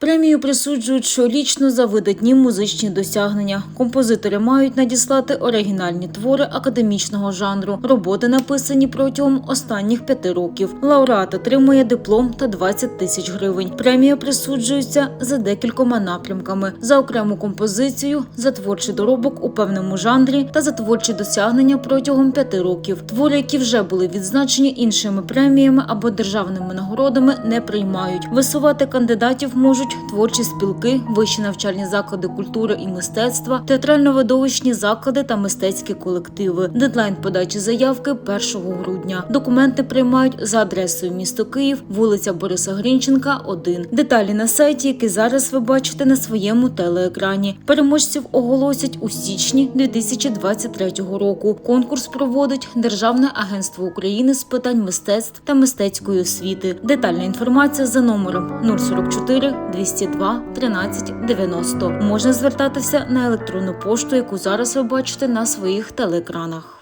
Премію присуджують щорічно за видатні музичні досягнення. Композитори мають надіслати оригінальні твори академічного жанру. Роботи написані протягом останніх п'яти років. Лауреат отримує диплом та 20 тисяч гривень. Премія присуджується за декількома напрямками: за окрему композицію, за творчий доробок у певному жанрі та за творчі досягнення протягом п'яти років. Твори, які вже були відзначені іншими преміями або державними нагородами, не приймають. Висувати кандидатів можуть творчі спілки, вищі навчальні заклади культури і мистецтва, театрально-видовищні заклади та мистецькі колективи. Дедлайн подачі заявки 1 грудня. Документи приймають за адресою місто Київ, вулиця Бориса Грінченка, 1. Деталі на сайті, який зараз ви бачите на своєму телеекрані. Переможців оголосять у січні 2023 року. Конкурс проводить Державне агентство України з питань мистецтв та мистецької освіти. Детальна інформація за номером 044 202 13 90. Можна звертатися на електронну пошту, яку зараз ви бачите на своїх телеекранах.